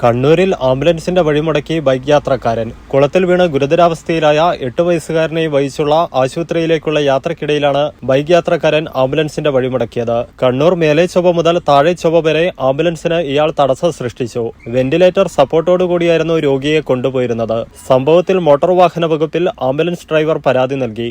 കണ്ണൂരിൽ ആംബുലൻസിന്റെ വഴിമുടക്കി ബൈക്ക് യാത്രക്കാരൻ. കുളത്തിൽ വീണ് ഗുരുതരാവസ്ഥയിലായ എട്ട് വയസ്സുകാരനെ വഹിച്ചുള്ള ആശുപത്രിയിലേക്കുള്ള യാത്രക്കിടയിലാണ് ബൈക്ക് യാത്രക്കാരൻ ആംബുലൻസിന്റെ വഴിമുടക്കിയത്. കണ്ണൂർ മേലെ ചൊവ്വ മുതൽ താഴെ ചൊവ്വ വരെ ആംബുലൻസിന് ഇയാൾ തടസ്സം സൃഷ്ടിച്ചു. വെന്റിലേറ്റർ സപ്പോർട്ടോടുകൂടിയായിരുന്നു രോഗിയെ കൊണ്ടുപോയിരുന്നത്. സംഭവത്തിൽ മോട്ടോർ വാഹന വകുപ്പിൽ ആംബുലൻസ് ഡ്രൈവർ പരാതി നൽകി.